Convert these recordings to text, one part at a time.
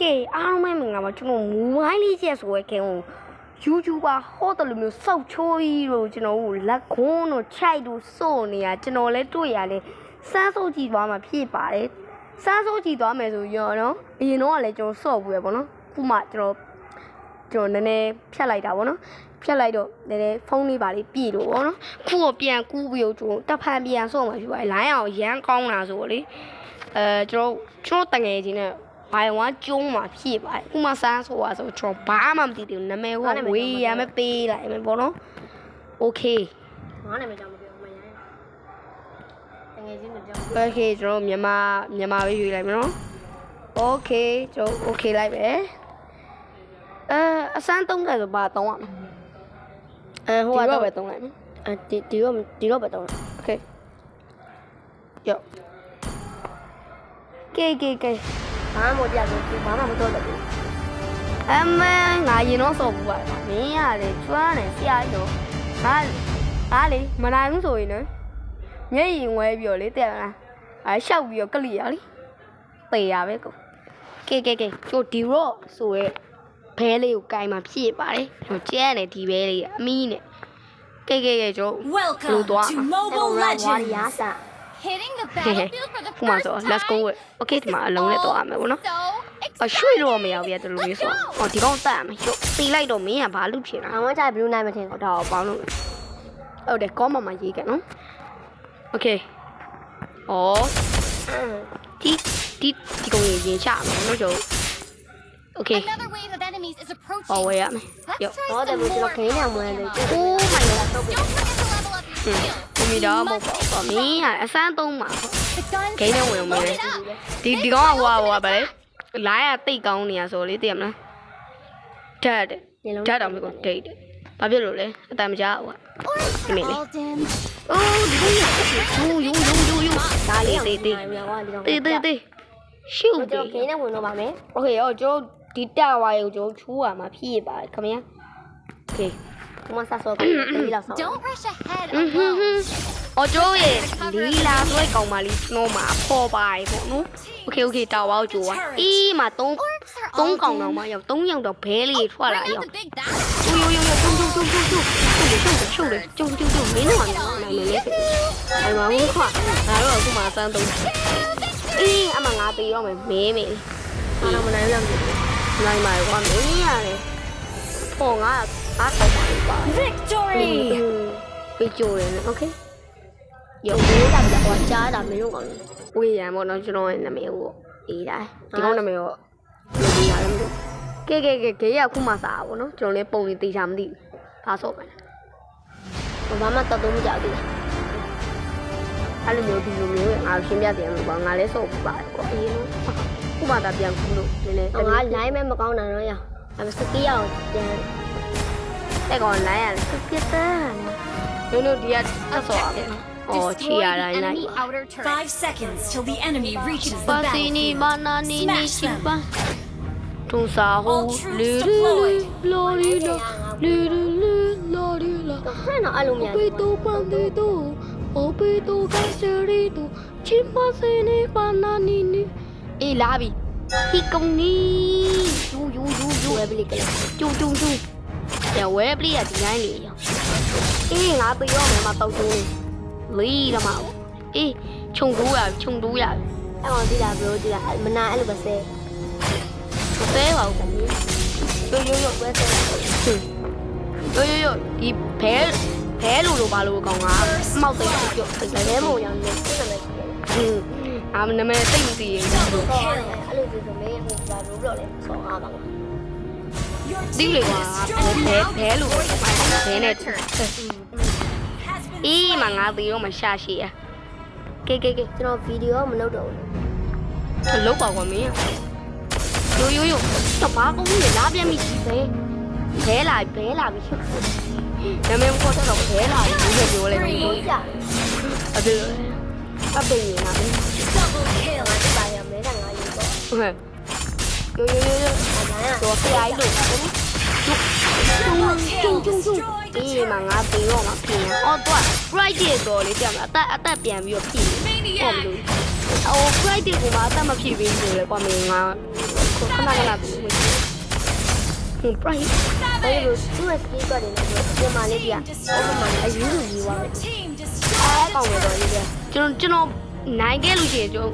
ကဲအားလုံးပဲမင်္ဂလာပါကျွန်တော်မိုဘိုင်းလေးချက်ဆိုရဲခင်ကို YouTuber ဟောတယ်လို့မျိုးစောက်ချိုးကြီးလို့ကျွန်တော်တို့လက်ခွန်းတို့ခြိုက်တို့စို့နေရကျွန်တော်လည်းတွေ့ရတယ်စမ်းစုပ်ကြည့်သွားမှာဖြစ်ပါတယ်စမ်းစုပ်ကြည့်သွားမယ်ဆိုရောနော်အရင်တော့ကလည်းကျွန်တော်စော့ဘူးပဲပေါ့နော်ခုမှကျွန်တော်ကျွန်တော်နည်းနည်းဖြတ်လိုက်တာပေါ့နော်ဖြတ်လိုက်တော့နည်းနည်းဖုန်းလေးပါလေးပြည့်တော့ပေါ့နော်ခုတော့ပြန်ကူးပြီးတော့ကျွန်တော်တက်ဖန်ပြန်ဆော့မှာဖြစ်ပါတယ်လိုင်းအောင်ရမ်းကောင်းတာဆိုတော့လေအဲကျွန်တော်ကျွန်တော်တငယ်ချင်းနဲ့ ဘိုင်ဝါကျုံးမှာဖြစ်ပါတယ်ဥမာဆန်းဆိုတာဆိုကျွန်တော်ဘာမှမသိသေးဘူးနာမည်ကဝေးရမ်းမပေးလိုက်မယ်ပေါ့နော်โอเค ငါနာမည်ကြောင့်မပြောမရရင်တကယ်ချင်းတွေကြောင့် โอเคကျွန်တော်မြန်မာမြန်မာပဲယူလိုက်မယ်နော်โอเคကျွန်တော်โอเคလိုက်ပဲအဲအစမ်းသုံးတယ်ဆိုဘာသုံးရမလဲ အဲ ဟို ဟို ကတော့ ကတော့ ပဲသုံးလိုက်မယ် အဲဒီဒီတော့ဒီတော့ပဲတော့ โอเคယောကဲကဲကဲ ဘာမှမပြဘူးဒီဘာမှမတော့တယ်ဘူးအမေငါရင်တော့စော်ဘူးပါမင်းရတယ်ကျွမ်းတယ်ဆရာကြီးတော့ငါငါလေမနိုင်ဘူးဆိုရင်နော်မျက်ရင်ဝဲပြီးတော့လေတဲ့လားအဲရှောက်ပြီးတော့ကလိရလေပေရပဲကိုကဲကဲကဲကျိုဒီရော့ဆိုရဲဘဲလေးကိုကင်มาဖြည့်ပါတယ်ကျွန်တော်ကျဲတယ်ဒီဘဲလေးကအမီးနဲ့ကဲကဲကဲကျို Welcome Blue Dwarf. to Mobile ဝါရီ Legends. ဟိုမှာဆို let's go with okay ဒီမှာအလုံးနဲ့တော့ရမယ်ပေါ့နော်အရွှေ့တော့မရဘူးပြတလူလေးဆိုဟောဒီကောင်တတ်ရမယ်ရွှေ့ပေးလိုက်တော့မင်းကဘာလုပ်ချင်လဲအဝမ်းကြိုက် blue night မထင်ဘူးတော့ပေါင်းလို့ဟုတ်တယ်ကောမမရေးခဲ့နော် okay ဩဒီဒီဒီကောင်ရေရင်ချမယ်နော်ကျုပ် okay another wave of enemies is approaching ဟောဝေးရမယ်ရောတော့တယ်ဘူးကျွန်တော်ခင်းနေမှန်းတယ် oh my god ဟွန်း ပျူတာမဟုတ်ပါဘူးမင်းကအစမ်းသုံးပါ The guns ဂိမ်းထဲဝင်ဝင် load it up. ဒီဒီကောင်ကဟိုဟာဟိုဟာဗလဲလိုင်းကတိတ်ကောင်းနေရဆိုလေသိရမလားဓာတ်တယ်ဓာတ်တော်မျိုးကိုဒိတ်တယ်ဘာဖြစ်လို့လဲအတန်မကြောက်ဘူး Or Mini. all dim. အိုးဒီကောင်ယူယူယူယူဒါလေးတေးတေး ဟောဒီတော့ တေးတေးတေးရှုပ် ကျွန် ပြီ တော်ခင်းနေဝင်တော့ပါမယ် โอเคအော်ကျိုးဒီတာဝါရုံကျိုးချူးရမှာဖြည့်ပါတယ်ခင်ဗျာโอเค ဒီမှာဆက်ဆော့ပြီးဒီလောက်ဆော့ Don't rush ahead อือဟွန်းဟွ alone. န်းအော်ကျိုးရဲ့လီလာဆွဲကောင်မလေးကျွန်တော်မှာဖော်ပါတယ်ပေါ့နော်โอเคโอเคတာဝါကိုကျိုးอ่ะအေးမှာ3 Orcs are သုံး all ကောင်တော့ dim. မှရောက်သုံးယောက်တော့ဘဲလေးထွက်လာ Bring ရော out the big bad. ယိုယိုယိုကျုံကျုံကျုံကျုံကျုံရှုပ်တယ်ရှုပ်တယ်ရှုပ်တယ်ကျုံကျုံကျုံမင်းတို့ကလည်းနိုင်နေလေအဲ့မှာဘူးခွာငါတို့ကအခုမှစမ်းသုံးအေးအမငါပေးရောမယ်မေးမေး ဘာလို့မနိုင်ရမလဲ နိုင်ပါကွာမင်းရတယ်ပေါ်ငါ အားကောင်းပါ victory victory နဲ့ okay ရုပ်လေးတာပြတော့ကြားတာမင်းတို့ကောင်ဝေးရံပေါ့နော်ကျွန်တော်ရဲ့နာမည်ကိုအေးတိုင်းဒီကောင်နာမည်ကိုလုပ်ပြီးရတယ်မလို့ကဲကဲကဲဂေးကခုမှစားတာပေါ့နော်ကျွန်တော်လည်းပုံလေးတေချာမသိဘူးဒါဆိုမယ်ဘာမှတတ်တော့မကြောက်ဘူးအဲ့လိုမျိုးဒီလိုမျိုးငါရှင်းပြတယ်လို့ပေါ့ငါလည်းစုပ်ပါတယ်ပေါ့အေးလို့ခုမှသာပြန်ခုလို့နည်းနည်းငါ line မကောင်းတာတော့ရအဲ့စကီးရအောင်ပြန် တို့ဒီကဆက်စော့ရမယ်အော်ချီရ Destroy the တိုင်းလိုက် enemy outer turret. Five seconds till the enemy reaches the ပါစီနီ battlefield. ဘာနာနီနီချီပါထုံစာဟို All troops လူလူ deployed. လော်ရီလောလူလူလူလော်ရီလောဖက်တော့အဲ့လိုမြန် Opito bandido, opito gaserito, chimpasini bananini. အေးလာပြီဟီကုံနီယူယူယူယူဝယ်ပ လီကလေးကျူကျူကျူရဝဲပလီရဒီတိုင်းလေရအေးငါပြေရောမယ်မတော့ကျူလီရမအေးခြုံတူးရခြုံတူးရအဲ့ကောင်ဒီလားဘရိုဒီလားမနာအဲ့လိုပဲဆဲမသဲပါဘူးယိုယိုယိုဝယ်ဆဲယိုယိုယိုဒီဘဲဘဲလိုလိုပါလို့ကောင်ကမောက်သိပ်ပြုတ်သိပ်လိုက်လဲလဲမို့မို့ရောင်းနေစိတ်နာမည်ရှိတယ်ဟင်းအာမနမဲသိပ်မသိရင်တော့အဲ့လိုဆိုမင်းဟိုဘာလို့လို့လဲဆောင်းအားပါ ကွာ Your ဒီ team လေက has ဘဲ destroyed ဘဲလိုပဲဘဲနဲ့ has been အေးမငါသေးတော့မရှာရှိရကဲကဲကဲကျွန်တော်ဗီဒီယိုမလုပ်တော့ဘူးလောက်ပါကွာမင်းယိုယိုယိုတော့ဘာကုန်းကြီးလာပြန်ပြီဘဲဘဲလာဘဲလာပြီနာမည်ကိုတော့ဘဲလာပြီဒီလိုပြောလိုက်ပြီကြအဖေအဖေရနာပြီ double kill. ဒီပါရမဲကငါယူတော့ဟုတ် ဟဲ့ယိုယိုယိုယိုအတိုင်းอ่ะတော့ဖျားကြီးလို့ကျုံကျုံကျုံအေးမငါသေးတော့မဖြစ်အော်တော့ right ရဲ့တော်လေးပြန်အသက်အသက်ပြန်ပြီးတော့ဖြစ်နေဟုတ်ပြီဟို Friday ကိုမှအသက်မဖြစ်ပြီးဆိုလေကွာမင်းငါခဏခဏဘူးဟို Friday ဘယ်လိုသူ့ရဲ့ skill ကလည်းဒီမှာလေးပြအော်မှာအယူလူကြီးသွားတယ် Team အဲ destroyed. ကောင်းတယ်တော့လေးပြကျွန်တော်ကျွန်တော်နိုင်ခဲ့လို့ရှိရင်ကျွန်တော်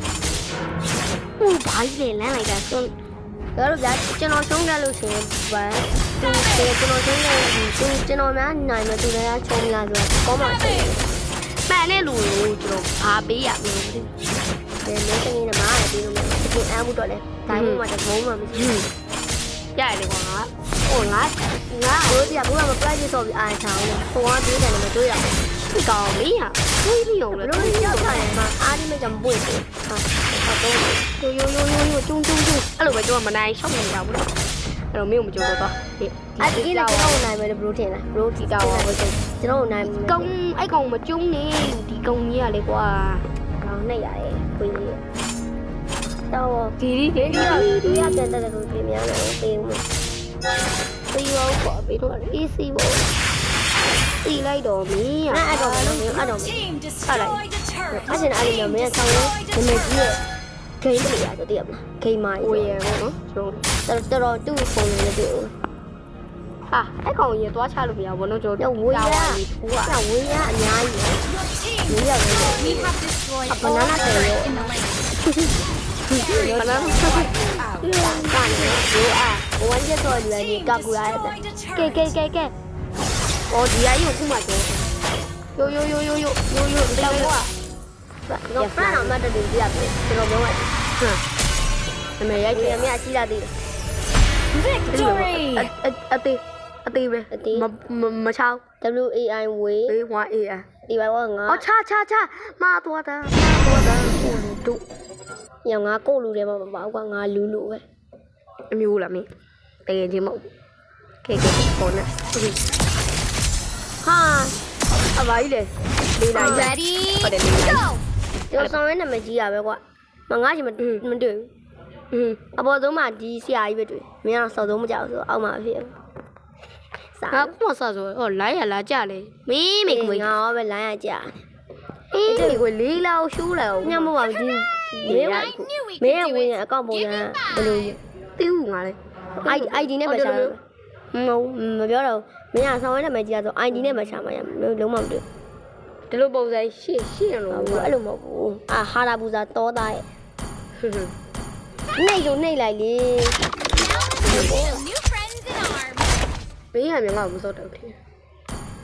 ဟိုဘာကြီးလဲလမ်းလိုက်တာဆို ဒါတော့ဗျာကျွန်တော်ရှုံးတယ်လို့ရှိရင်ဘာသူကျွန်တော်ရှုံးတယ်သူကျွန်တော်များနိုင်မယ်သူလည်းချုံးလာဆိုတော့ကောင်းပါစေမှန်တဲ့လူကိုကျွန်တော်ဘာပေးရမလဲမသိဒီလိုတကယ်နဲ့မားတယ်ပြီးလို့ဒီအမှုတော့လဲဒိုင်းမှာတဘုံးမှမရှိဘူးရတယ်ကွာငါဟိုငါငါဘူးဒီကဘူးကမ practice ဆိုပြီးအားချောင်းလို့ဟိုကပြေးတယ်လည်းမတွေ့ရဘူးဒီကောင်မင်းဟာတွေးပြီးအောင်ဘလေလို့ရောက်ထားရင်မအားဒီမဲ့ကြောင့်ပွင့်တယ်ဟာဟုတ်တော့ယိုယိုယိုယိုကျုံကျုံကျုံအဲ့လိုပဲကျွန်တော်မနိုင်ရှောက်နေတာဘူးနော်အဲ့တော့ Aduh baju mana naik shop đâu dah buat. Kalau miu macam tu tu. Ai ini nak kau naik mana protein lah. Protein kau macam. Kau này Công ai còn mà chung đi, thì công như là lấy qua. Ờ, còn này vậy quỳ. Tao kỳ đi thế đi rồi. Đi ra tiền tao là đồ tiền nhau này tiền mà. Tiền đâu bỏ bị thôi easy bộ. Tiền lấy đồ mỹ à. à. Ai đồ mỹ ai đồ mỹ. Ai lại. Ai xin ai đồ mỹ xong rồi. Thì mình chỉ ဂိမ်းလေးရဆိုတည်ရမလားဂိမ်းမိုင်းဝေရပေါ့နော်ကျွန်တော်တော်တော်သူ့ဖုန်းနဲ့တွေ့ဦးဟာအဲ့ကောင်ရေသွားချလို့မရဘူးနော်ကျွန်တော်ဝေရထိုးอ่ะဝေရအများကြီးဝေရဝေရအပနာနာတယ်ရောဘာလဲဘာလဲဒီအာဝမ်းကျတော့လူရည်ကကူရတဲ့ကဲကဲကဲကဲအော်ဒီအရုပ်ခုမှတော့ရိုးရိုးရိုးရိုးရိုးရိုးရိုးတော့ကွာ တော့ဖန်အောင်မတ်တူပြရပြီကျွန်တော်ပြောလိုက်ဟမ်အမေရိုက်ဒီခဲ့အမေအရှိလာသေးတယ် Victory. အသေးအသေးပဲမမချောင်း W A I ဝေးအေးဝါအေးအဒီဘက်ကငါအော်ချာချာချာမာသွားတာမာသွားတာဟိုလူတို့ညငါကိုလူတယ်မမပေါ့ကငါလူလူပဲအမျိုးလားမင်းတကယ်ချင်းမဟုတ်ခဲခဲပေါ်နေဟာအဘာကြီးလေလေးနိုင် Ready? ဟုတ်တယ်လေးနိုင် Go! ကျွန်တော်ဆောင်ရဲနာမည်ကြီးရပဲကွာမငါချင်မမတွေ့ဘူးอืมအပေါ်ဆုံးမှဒီဆရာကြီးပဲတွေ့မင်းကတော့စော်ဆုံးမကြောက်ဆိုအောက်မှာဖြစ်စာငါခုမှစဆိုဟောလိုက်ရလာကြလေမင်းမေကိုငါရောပဲလိုင်းရကြအေးမေကိုလေးလောက်ရှိုးလိုက်အောင်ညမပါဘူးဒီမင်းကမင်းကဝင်ရအကောင့်ပုံစံဘယ်လိုတီးဦးငါလေ ID ID နဲ့ပဲရှာမဟုတ်မပြောတော့မင်းကဆောင်ရဲနာမည်ကြီးရဆို ID နဲ့ပဲရှာမှာရလုံးဝမတွေ့ ဒီလိုပုံစံရှေ့ရှေ့လို့ ဘူးအဲ့လိုမဟုတ်ဘူးအာဟာရာပူဇာတောသားရဲ့ ဟွန်းဟွန်း နှိတ်ဆိုနှိတ်လိုက်လေ Some new friends in arms. ဘေးဟန်မြောက်မစောတော့တယ်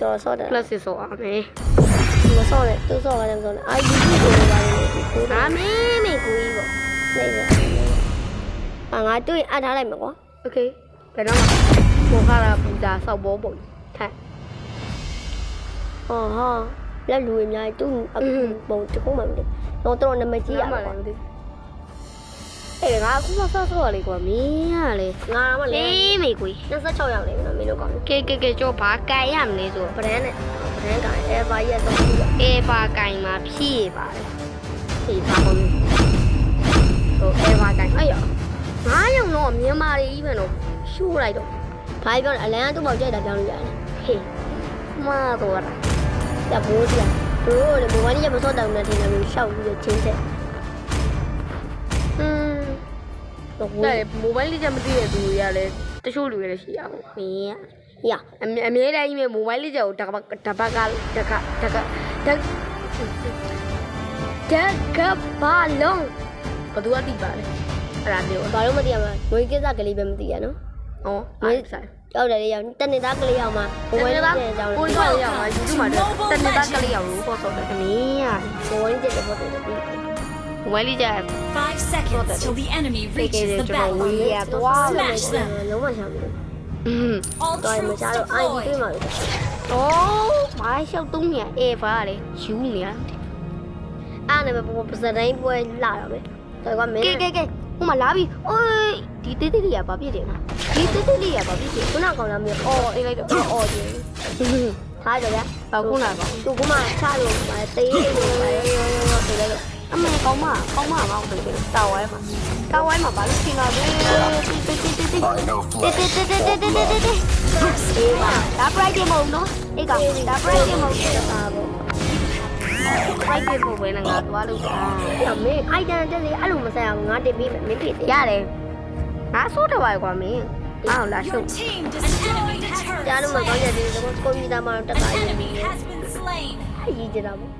တော်ဆော့တယ် plus စောအောင်မယ် မဆော့နဲ့သူဆော့ရတယ်မဆော့နဲ့ ID ကိုကိုပါလေကို ငါမင်းမေကိုကြီးပေါ့ နှိတ်တယ်အာငါတွေ့အပ်ထားလိုက်မယ်ကွာ โอเคဘယ်တော့မှဘောခါရာပူဇာစောက်ဘောပုံထိုင် ဟောဟာ လက်လူအများကြီးသူ့အခုပုံတခုမှမသိတော့တော်နာမည်ကြီးရပါကွာအဲ့ငါအခုမှဆော့ဆော့လေကွာမင်းကလေငါမှလေအေးမေကိုကြီး26ရောက်နေပြီနော်မင်းတို့ကောင်းကဲကဲကဲကြောဘာကန်ရမလဲဆိုဗရန်နဲ့ဗရန်က ever ရဲ့တော့ပြီးတော့အေဘာကန်မှာဖြည့်ပါတယ်ဖြည့်ပါကုန်ဟိုအေဘာကန်အဲ့ရငါးရုံတော့မြန်မာတွေကြီးပဲတော့ရှိုးလိုက်တော့ဘာပြောလဲအလန်ကသူ့ဘောက်ကြိုက်တာပြောင်းလို့ရတယ်ဟေးမာတော့တာ။ ဒါဘိုးကြီး။ဘိုးလေဘိုးဝါကြီးကမစောတောင်းနေတယ်လို့ရှောက်ပြီးတော့ချင်းချက်อืม။တော့ဘိုးတဲ့မိုဘိုင်းလေးချက်မသိတဲ့သူတွေကလည်းတချို့လူတွေလည်းရှိရအောင်မင်းကရအမြအမြဲတမ်းကြီးပဲမိုဘိုင်းလေးချက်ကိုတကတကတကတကတကတကတကဘာလုံးဘသူကတိပါလဲအဲ့ဒါမျိုးဘာလို့မသိရမလဲ။ငွေကိစ္စကလေးပဲမသိရနော်ဩအဲ့ဆိုင်။ ကြောက်တယ်လေရောက်တနေသားကလေးရောက်မှာဘဝင်းကျဲကြောက်တယ်ကိုတော့ရောက်မှာ YouTube မှာတော့တနေသားကလေးရောက်လို့ပေါ်ဆုံးတယ်ခမင်းရဘဝင်းကျဲတဲ့ပေါ်တယ်ပြီး Well, you have five seconds till the enemy reaches the battlefield. Smash them. လုံးဝရှောင်းတယ်။အင်းတော့မကြတော့အိုင်ပြေးမှာလေ။အိုးမိုင်းရှောက်သုံးနေအေးပါလေယူနေရ။အားနဲ့ပဲပစတိုင်းပွဲလာတော့ပဲ။တော်ကမင်းကဲကဲကဲဟိုမှာလာပြီ။အိုး ဒီတေးသေးလေးရပါပြည့်တယ်နော်ဒီတေးသေးလေးရပါပြည့်တယ်ခုနကောင်လာမျိုးအော်အေးလိုက်တော့အော်တယ်ထားကြဗျာဘာခုနက။သူကမှချလို့ပါတေးလေးလို့ပါရောရောရောတေးလိုက်တော့အမေကောင်းမကောင်းမငေါ့တယ်တာဝိုင်းမှာတာဝိုင်းမှာဘာလို့ရှင်လာလဲတေးတေးတေးတေးတေးတေးတေးတေးတေးတေးတေးတေးတေးအေးပါဒါ Friday မဟုတ်နော်အေးကောင်ဒါ Friday မဟုတ်တာပေါ့ဖိုက်တစ်ဖို့ပဲငါသွားလို့ပါ။အဲ့မင်းအိုက်တန်တက်လေအဲ့လိုမဆိုင်အောင်ငါတင်ပေးမယ်မင်းဖြစ်တယ်ရတယ် ငါဆိုးတယ်ပါကွာမင်းအားလာရှု Your ပ် team destroyed a ။ turret. ကြားလို့မကောင်းတဲ့ဒီကွန်ပျူတာမှာတက် An တာရင်း enemy နေ has been slain. အဲ့ရေးကြတာပေါ့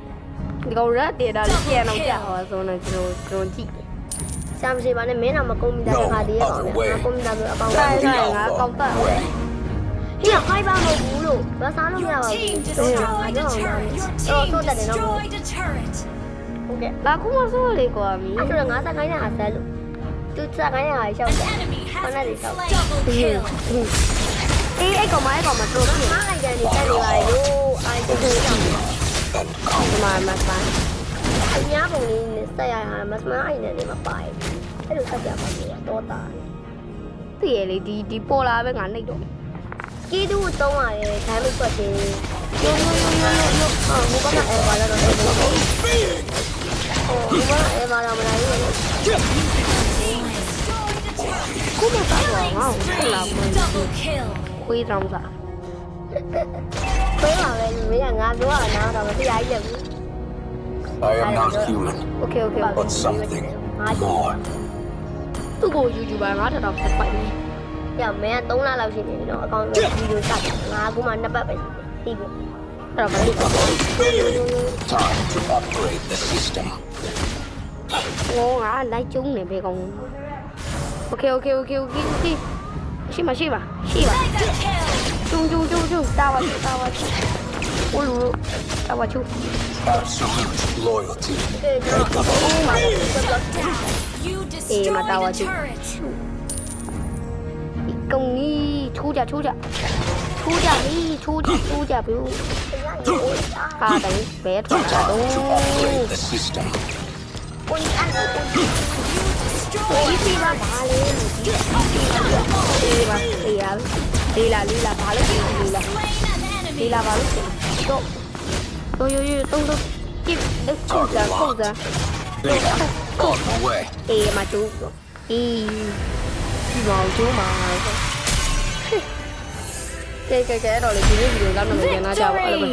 ဒီကောင်ရက်တေတာလေးပြန်အောင်ကြာဟောဆိုတော့ကျွန်တော်ကျွန်တော်ကြည့်တယ်။ရှာမရှိပါနဲ့မင်းတော့မကွန်ပျူတာခါတည်းရအောင်ဗျာ။ကွန်ပျူတာမျိုးအပေါင်းဆိုင်ဟဆိုင်ငါကောက်တက်ိုဖိုက်ပါမဟုတ်ဘူးလို့ဘာစားလို့မရ Your ပါဘူး team ။ destroyed a တော့ turret. Your တော့ team ဆိုတတ်တယ်နော် destroyed a turret. ဟုတ်ကဲ့လာခုမဆိုးလေကွာမင်းအဲ့တော့ငါစကိုင်းနဲ့ဟာဆက်လို့ သူစကိုင်းနဲ့ဟာရှောက် An တယ် enemy has Con này been thì sao? slain. Double kill. အေးအဲ့ကောင်မအဲ့ကောင်မတို့ဖြစ်မားလိုက်တယ်နေတက်နေပါလေလို့အိုင်တူကြောင့်ဒီမှာမဆိုင်အများပုံလေးနဲ့ဆက်ရတာမစမအိုင်နဲ့နေမပိုင်အဲ့လိုဆက်ကြပါလို့တော့တာတည်ရလေဒီဒီပေါ်လာပဲငါနှိတ်တော့ကီးတူတုံးရတယ်ဒိုင်းမကွက်ချင်းယိုယိုယိုယိုယိုဟာဘုကမအဲဘာလာတော့တယ်ဟိုဘုကအဲဘာလာမလာဘူး Como tá normal? Sei lá, mano. Quy rồng dạ Quy mà mình mới là Nga đúng là nào rồi mà cái ai dựng I am not human. Okay, okay. But something more. Tôi ngồi dù dù bà ngó thật đọc thật vậy đi Giờ mẹ tốn la lâu gì thì nói con dù dù thật Ngà của mình đã bắt bệnh đi bộ Rồi bà đi Time to upgrade the system. Ngô ngã lấy chúng này về còn 오케이 오케이 오케이 오케이 오케이 씨마 씨마 씨마 쭈쭈쭈쭈 따와쭈 따와쭈 올루 따와쭈 Absolute loyalty. 예, 맞다 와주. 이공이 초자 초자 초자니 초자 초자 뷰. 아, 나 왜? 왜? 나 너무. ဒီစီပါဘာလဲဒီစီပါဒီရလေးလာလေးလာဘာလို့ဒီလေးလာ Slain an လေး enemy. လာဘာလို့တော့ရိုးရိုးတုံးတော့ကြည့်လက်ခုစားခုစား They are on the way. အေးမတူအေးဒီမောင်ကျိုးမှာကဲကဲကဲတော့လေဒီနေ့ဗီဒီယိုကတော့လည်းပြန်လာကြပါအဲ့လို